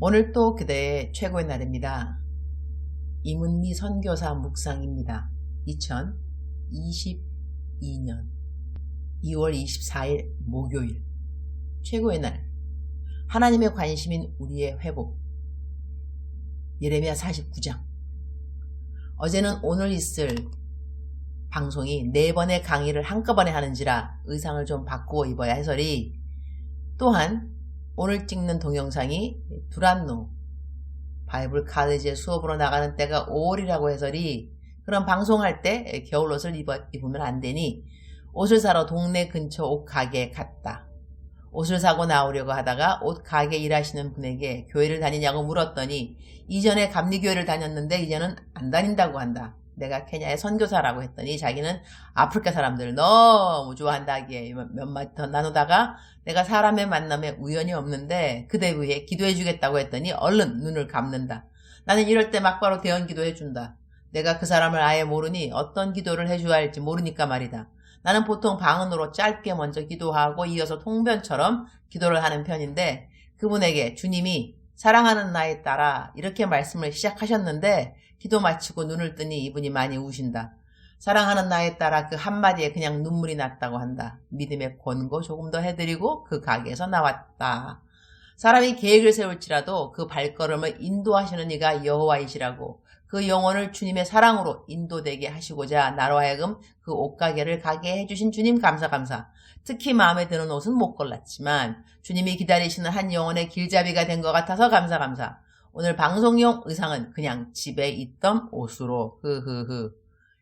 오늘 또 그대의 최고의 날입니다. 이문미 선교사 묵상입니다. 2022년 2월 24일 목요일. 최고의 날. 하나님의 관심인 우리의 회복. 예레미야 49장. 어제는 오늘 있을 방송이 네 번의 강의를 한꺼번에 하는지라 의상을 좀 바꾸어 입어야 해서리. 또한 오늘 찍는 동영상이 두란노 바이블 카레지의 수업으로 나가는 때가 5월이라고 해서리 그럼 방송할 때 겨울옷을 입어, 입으면 안 되니 옷을 사러 동네 근처 옷 가게에 갔다. 옷을 사고 나오려고 하다가 옷 가게 일하시는 분에게 교회를 다니냐고 물었더니 이전에 감리교회를 다녔는데 이제는 안 다닌다고 한다. 내가 케냐의 선교사라고 했더니 자기는 아프리카 사람들 너무 좋아한다기에 몇 마디 더 나누다가 내가 사람의 만남에 우연이 없는데 그대 위해 기도해 주겠다고 했더니 얼른 눈을 감는다. 나는 이럴 때 막바로 대언 기도해 준다. 내가 그 사람을 아예 모르니 어떤 기도를 해줘야 할지 모르니까 말이다. 나는 보통 방언으로 짧게 먼저 기도하고 이어서 통변처럼 기도를 하는 편인데 그분에게 주님이 사랑하는 나에 따라 이렇게 말씀을 시작하셨는데 기도 마치고 눈을 뜨니 이분이 많이 우신다. 사랑하는 나에 따라 그 한마디에 그냥 눈물이 났다고 한다. 믿음의 권고 조금 더 해드리고 그 가게에서 나왔다. 사람이 계획을 세울지라도 그 발걸음을 인도하시는 이가 여호와이시라고 그 영혼을 주님의 사랑으로 인도되게 하시고자 나로 하여금 그 옷가게를 가게 해주신 주님 감사 감사. 특히 마음에 드는 옷은 못 골랐지만 주님이 기다리시는 한 영혼의 길잡이가 된 것 같아서 감사 감사. 오늘 방송용 의상은 그냥 집에 있던 옷으로 흐흐흐.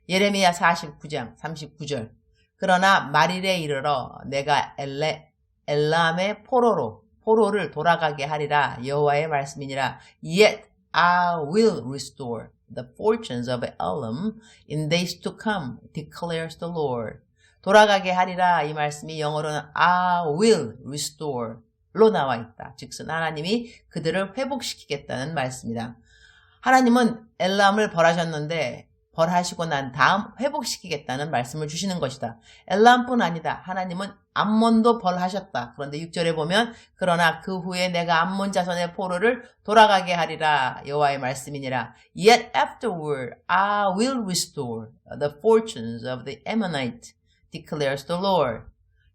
예레미야 49장 39절. 그러나 말일에 이르러 내가 엘레 엘람의 포로로 포로를 돌아가게 하리라 여호와의 말씀이니라. Yet I will restore the fortunes of Elam in days to come, declares the Lord. 돌아가게 하리라 이 말씀이 영어로는 I will restore 로 나와 있다. 즉슨 하나님이 그들을 회복시키겠다는 말씀이다. 하나님은 엘람을 벌하셨는데 벌하시고 난 다음 회복시키겠다는 말씀을 주시는 것이다. 엘람뿐 아니다. 하나님은 암몬도 벌하셨다. 그런데 6절에 보면 그러나 그 후에 내가 암몬 자손의 포로를 돌아가게 하리라 여호와의 말씀이니라. Yet afterward I will restore the fortunes of the Ammonite, declares the Lord.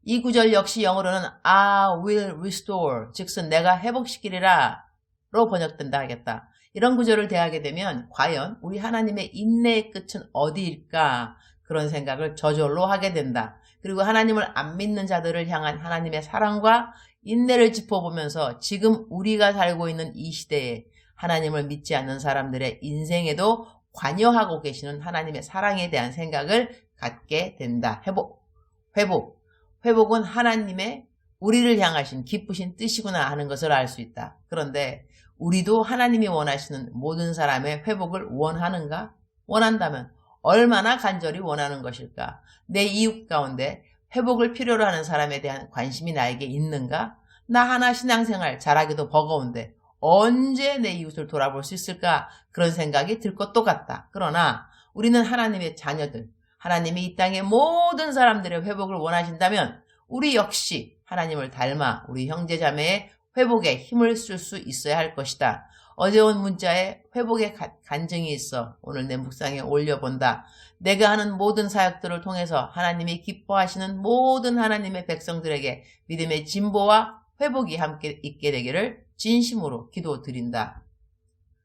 이 구절 역시 영어로는 I will restore, 즉슨 내가 회복시키리라 로 번역된다 하겠다. 이런 구절을 대하게 되면 과연 우리 하나님의 인내의 끝은 어디일까 그런 생각을 저절로 하게 된다. 그리고 하나님을 안 믿는 자들을 향한 하나님의 사랑과 인내를 짚어보면서 지금 우리가 살고 있는 이 시대에 하나님을 믿지 않는 사람들의 인생에도 관여하고 계시는 하나님의 사랑에 대한 생각을 갖게 된다. 회복, 회복. 회복은 하나님의 우리를 향하신 기쁘신 뜻이구나 하는 것을 알 수 있다. 그런데 우리도 하나님이 원하시는 모든 사람의 회복을 원하는가? 원한다면 얼마나 간절히 원하는 것일까? 내 이웃 가운데 회복을 필요로 하는 사람에 대한 관심이 나에게 있는가? 나 하나 신앙생활 잘하기도 버거운데 언제 내 이웃을 돌아볼 수 있을까? 그런 생각이 들 것도 같다. 그러나 우리는 하나님의 자녀들, 하나님이 이 땅의 모든 사람들의 회복을 원하신다면 우리 역시 하나님을 닮아 우리 형제 자매의 회복에 힘을 쓸 수 있어야 할 것이다. 어제 온 문자에 회복의 간증이 있어 오늘 내 묵상에 올려본다. 내가 하는 모든 사역들을 통해서 하나님이 기뻐하시는 모든 하나님의 백성들에게 믿음의 진보와 회복이 함께 있게 되기를 진심으로 기도드린다.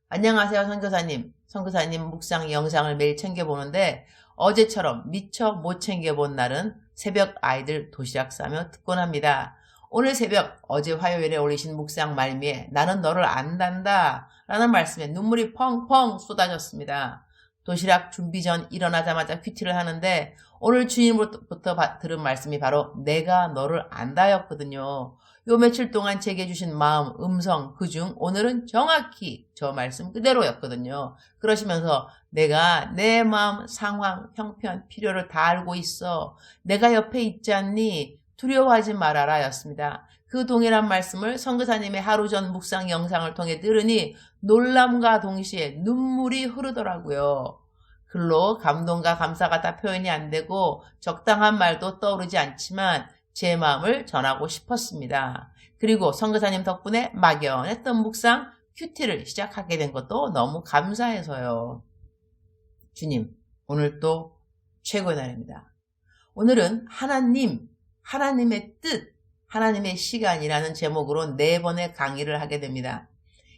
안녕하세요 선교사님. 선교사님 묵상 영상을 매일 챙겨보는데 어제처럼 미처 못 챙겨본 날은 새벽 아이들 도시락 싸며 듣곤 합니다. 오늘 새벽 어제 화요일에 올리신 묵상 말미에 나는 너를 안단다 라는 말씀에 눈물이 펑펑 쏟아졌습니다. 도시락 준비 전 일어나자마자 큐티를 하는데 오늘 주님으로부터 들은 말씀이 바로 내가 너를 안다였거든요. 요 며칠 동안 제게 주신 마음, 음성, 그 중 오늘은 정확히 저 말씀 그대로였거든요. 그러시면서 내가 내 마음, 상황, 형편, 필요를 다 알고 있어. 내가 옆에 있지 않니? 두려워하지 말아라 였습니다. 그 동일한 말씀을 성교사님의 하루 전 묵상 영상을 통해 들으니 놀람과 동시에 눈물이 흐르더라고요. 글로 감동과 감사가 다 표현이 안 되고 적당한 말도 떠오르지 않지만 제 마음을 전하고 싶었습니다. 그리고 성교사님 덕분에 막연했던 묵상 큐티를 시작하게 된 것도 너무 감사해서요. 주님, 오늘 또 최고의 날입니다. 오늘은 하나님, 하나님의 뜻, 하나님의 시간이라는 제목으로 네 번의 강의를 하게 됩니다.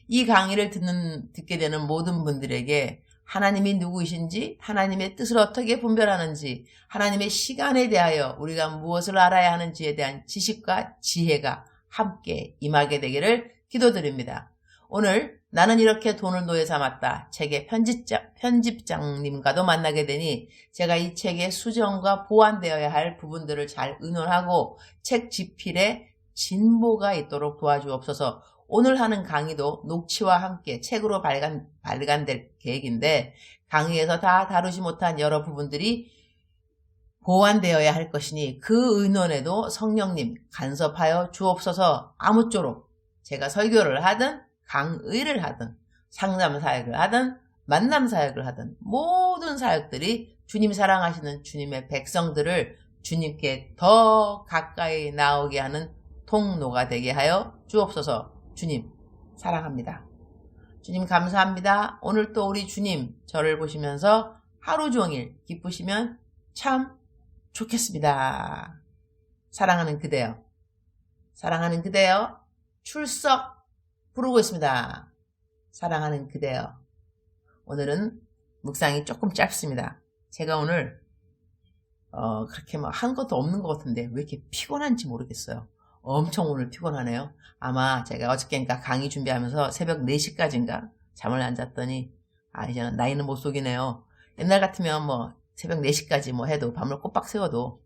이 강의를 듣는, 듣게 되는 모든 분들에게 하나님이 누구이신지, 하나님의 뜻을 어떻게 분별하는지, 하나님의 시간에 대하여 우리가 무엇을 알아야 하는지에 대한 지식과 지혜가 함께 임하게 되기를 기도드립니다. 오늘 나는 이렇게 돈을 노예 삼았다. 책의 편집장, 편집장님과도 만나게 되니 제가 이 책의 수정과 보완되어야 할 부분들을 잘 의논하고 책 집필에 진보가 있도록 도와주옵소서 오늘 하는 강의도 녹취와 함께 책으로 발간, 발간될 계획인데 강의에서 다 다루지 못한 여러 부분들이 보완되어야 할 것이니 그 의논에도 성령님 간섭하여 주옵소서. 아무쪼록 제가 설교를 하든 강의를 하든 상담 사역을 하든 만남 사역을 하든 모든 사역들이 주님 사랑하시는 주님의 백성들을 주님께 더 가까이 나오게 하는 통로가 되게 하여 주옵소서 주님 사랑합니다. 주님 감사합니다. 오늘 또 우리 주님 저를 보시면서 하루 종일 기쁘시면 참 좋겠습니다. 사랑하는 그대여. 사랑하는 그대여. 출석 부르고 있습니다. 사랑하는 그대여. 오늘은 묵상이 조금 짧습니다. 제가 오늘 어, 그렇게 막 한 것도 없는 것 같은데 왜 이렇게 피곤한지 모르겠어요. 엄청 오늘 피곤하네요. 아마 제가 어저께인가 강의 준비하면서 새벽 4시까지인가 잠을 안 잤더니 아 이제는 나이는 못 속이네요. 옛날 같으면 뭐 새벽 4시까지 뭐 해도 밤을 꼬박 새워도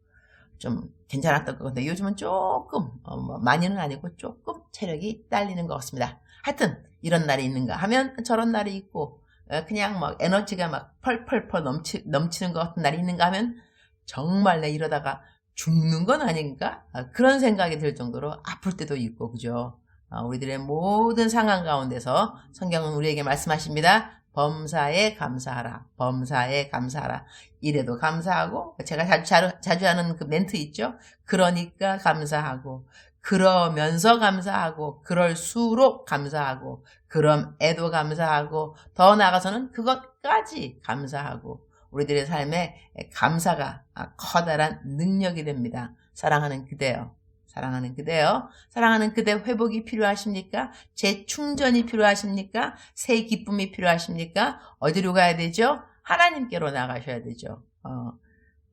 좀 괜찮았던 것 같은데 요즘은 조금 어, 뭐 많이는 아니고 조금 체력이 딸리는 것 같습니다. 하여튼 이런 날이 있는가 하면 저런 날이 있고 어, 그냥 막 에너지가 막 펄펄펄 넘치, 넘치는 것 같은 날이 있는가 하면 정말 내 이러다가 죽는 건 아닌가? 아, 그런 생각이 들 정도로 아플 때도 있고 그죠? 아, 우리들의 모든 상황 가운데서 성경은 우리에게 말씀하십니다. 범사에 감사하라. 범사에 감사하라. 이래도 감사하고 제가 자주, 자주, 하는 그 멘트 있죠? 그러니까 감사하고 그러면서 감사하고 그럴수록 감사하고 그럼에도 감사하고 더 나아가서는 그것까지 감사하고 우리들의 삶에 감사가 커다란 능력이 됩니다. 사랑하는 그대요. 사랑하는 그대요. 사랑하는 그대 회복이 필요하십니까? 재충전이 필요하십니까? 새 기쁨이 필요하십니까? 어디로 가야 되죠? 하나님께로 나가셔야 되죠. 어,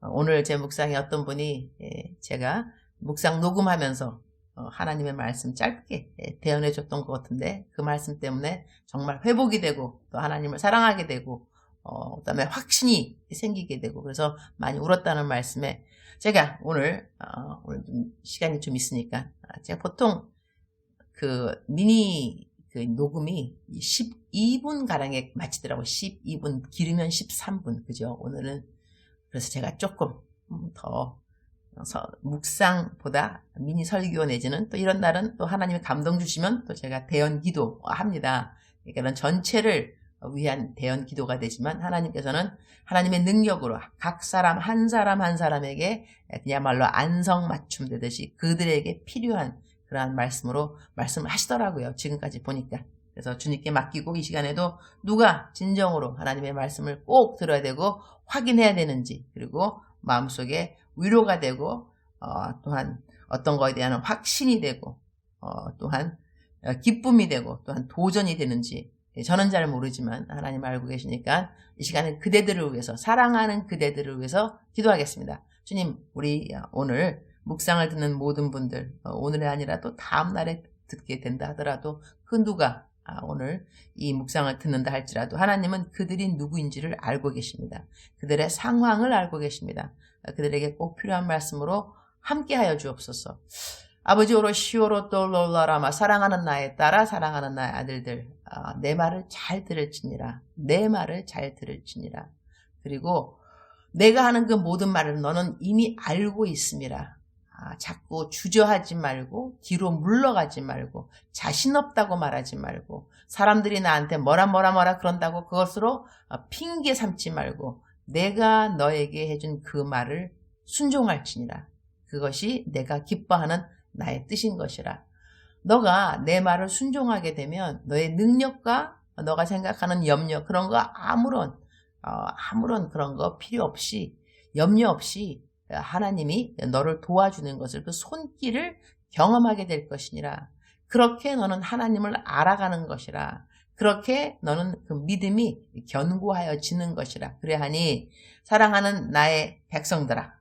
오늘 제 묵상에 어떤 분이 예, 제가 묵상 녹음하면서 어, 하나님의 말씀 짧게 예, 대언해 줬던 것 같은데 그 말씀 때문에 정말 회복이 되고 또 하나님을 사랑하게 되고 어, 그다음에 확신이 생기게 되고 그래서 많이 울었다는 말씀에 제가 오늘 어, 오늘 좀 시간이 좀 있으니까 아, 제가 보통 그 미니 그 녹음이 12분 가량에 마치더라고 12분 길으면 13분. 그죠? 오늘은 그래서 제가 조금 더 묵상보다 미니 설교 내지는 또 이런 날은 또 하나님의 감동 주시면 또 제가 대연 기도 합니다. 그러니까 전체를 위한 대연 기도가 되지만 하나님께서는 하나님의 능력으로 각 사람 한 사람 한 사람에게 그야말로 안성 맞춤 되듯이 그들에게 필요한 그러한 말씀으로 말씀을 하시더라고요. 지금까지 보니까. 그래서 주님께 맡기고 이 시간에도 누가 진정으로 하나님의 말씀을 꼭 들어야 되고 확인해야 되는지 그리고 마음속에 위로가 되고 어, 또한 어떤 거에 대한 확신이 되고 어, 또한 어, 기쁨이 되고 또한 도전이 되는지 예, 저는 잘 모르지만 하나님 알고 계시니까 이 시간에 그대들을 위해서 사랑하는 그대들을 위해서 기도하겠습니다. 주님, 우리 오늘 묵상을 듣는 모든 분들 어, 오늘이 아니라 또 다음 날에 듣게 된다 하더라도 그 누가 아, 오늘 이 묵상을 듣는다 할지라도 하나님은 그들이 누구인지를 알고 계십니다. 그들의 상황을 알고 계십니다. 그들에게 꼭 필요한 말씀으로 함께하여 주옵소서. 아버지 오로 시오로 또롤라라마 사랑하는 나의 딸아 사랑하는 나의 아들들 아, 내 말을 잘 들을지니라. 내 말을 잘 들을지니라. 그리고 내가 하는 그 모든 말을 너는 이미 알고 있음이라. 아, 자꾸 주저하지 말고 뒤로 물러가지 말고 자신 없다고 말하지 말고 사람들이 나한테 뭐라 뭐라 뭐라 그런다고 그것으로 어, 핑계 삼지 말고 내가 너에게 해준 그 말을 순종할지니라. 그것이 내가 기뻐하는 나의 뜻인 것이라. 너가 내 말을 순종하게 되면 너의 능력과 너가 생각하는 염려 그런 거 아무런 어, 아무런 그런 거 필요 없이 염려 없이 하나님이 너를 도와주는 것을 그 손길을 경험하게 될 것이니라. 그렇게 너는 하나님을 알아가는 것이라. 그렇게 너는 그 믿음이 견고하여지는 것이라. 그래하니 사랑하는 나의 백성들아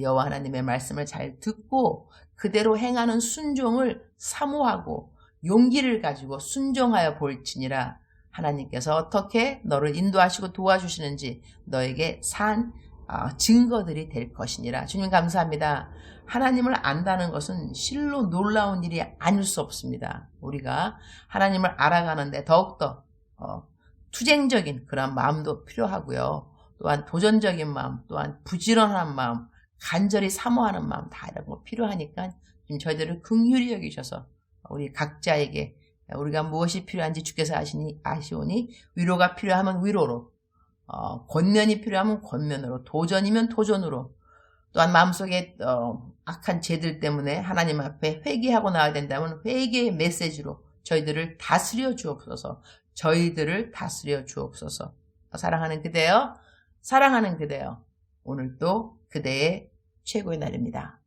여호와 하나님의 말씀을 잘 듣고 그대로 행하는 순종을 사모하고 용기를 가지고 순종하여 볼지니라 하나님께서 어떻게 너를 인도하시고 도와주시는지 너에게 산 어, 증거들이 될 것이니라 주님 감사합니다. 하나님을 안다는 것은 실로 놀라운 일이 아닐 수 없습니다. 우리가 하나님을 알아가는데 더욱더 어, 투쟁적인 그런 마음도 필요하고요. 또한 도전적인 마음, 또한 부지런한 마음, 간절히 사모하는 마음 다 이런 거 필요하니까 지금 저희들을 긍휼히 여기셔서 우리 각자에게 우리가 무엇이 필요한지 주께서 아시니 아시오니 위로가 필요하면 위로로 어, 권면이 필요하면 권면으로 도전이면 도전으로 또한 마음속에 어, 악한 죄들 때문에 하나님 앞에 회개하고 나와야 된다면 회개의 메시지로 저희들을 다스려 주옵소서. 저희들을 다스려 주옵소서. 사랑하는 그대여 사랑하는 그대여 오늘도 그대의 최고의 날입니다.